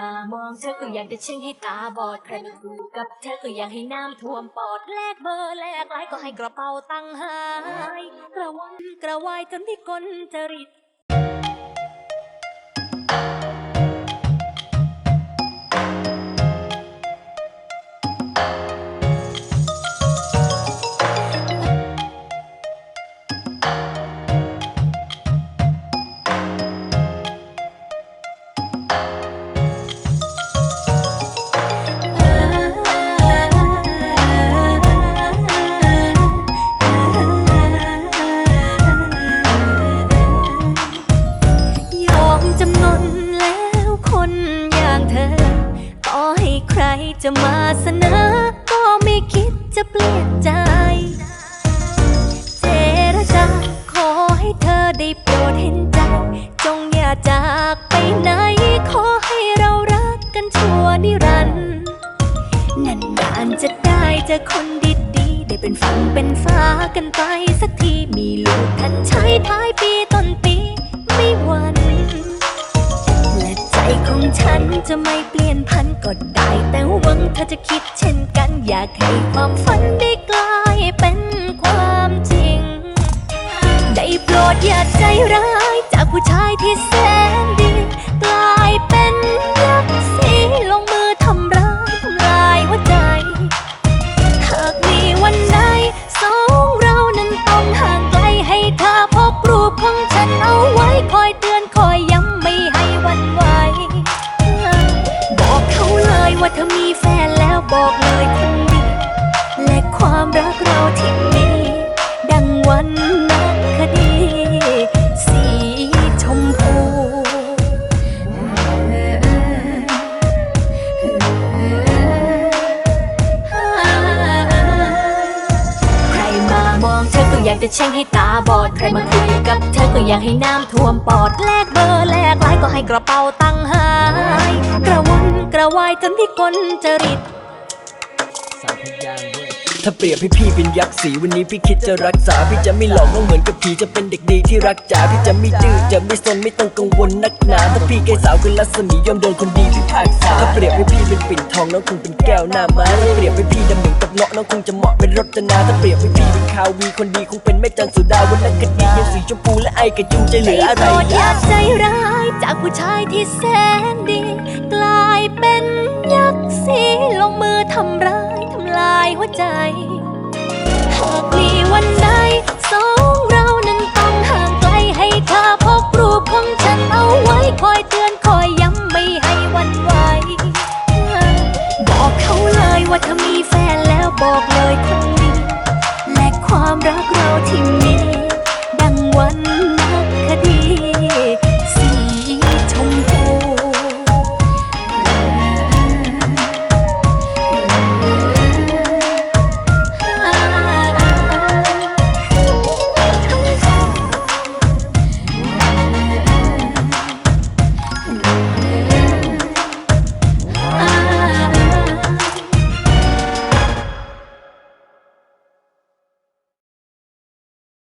ตามองเธอคืออยากจะเช่งให้ตาบอดใครมาถูกกับเธอคืออยากให้น้ำท่วมปอดแลกเบอร์แลกไลน์ก็ให้กระเป๋าตังหาย กระวนกระวายจนพิกลจริต สนอก็ไม่คิดจะเปลี่ยนใจ เจรจาขอให้เธอได้โปรดเห็นใจ จงอย่าจากไปไหน ขอให้เรารักกันชั่วนิรันดร์นานๆจะได้เจอคนดีๆได้เป็นฝั่งเป็นฟ้ากันไปสักทีมีลูกทันใช้ท้าย จะไม่เปลี่ยนพันก็ได้ แต่หวังเธอจะคิดเช่นกัน อยากให้ความฝันได้กลายเป็นความจริง ได้โปรดอย่าใจร้ายจากผู้ชายที่ จะแช่งให้ตาบอด ใครมาคุยกับเธอก็อยากให้น้ำท่วมปอด แลกเบอร์แลกไลน์ก็ให้กระเป๋าตังค์หาย กระวนกระวายจนพิกลจริต ถ้าเปรียบให้พี่เป็นยักษ์สีวันนี้พี่คิดจะรักษา พี่จะไม่หลอกน้องเหมือนกับผีจะเป็นเด็กดีที่รักจ๋าพี่จะไม่ดื้อจะไม่สนไม่ต้องกังวลนักหนาถ้าพี่แกสาวคือลัศมียอมโดนคนดีพิพากษาถ้าเปรียบให้พี่เป็นปิ่นทองน้องคงเป็นแก้วหน้าม้าถ้าเปรียบให้พี่ดำเหมือนกับเงาะน้องคงจะเหมาะเป็นรจนาถ้าเปรียบให้พี่เป็นคาวีคนดีคงเป็นแม่จันสุดาวันนั้นคดียังสีชมพูและไอกับจูจะเหลืออะไรโปรดอนะย่าใจร้ายจากผู้ชายที่แสนดี กลายเป็นยักษ์สีลงมือทำร้ายทำลายหัวใจ หากมีวันใดสองเรานั้นต้องห่างไกลให้เธอพกรูปของฉันเอาไว้คอยเตือนคอยย้ำไม่ให้วันไหวบอกเขาเลยว่าเธอมีแฟนแล้วบอกเลยคนนี้และความรักเราที่มี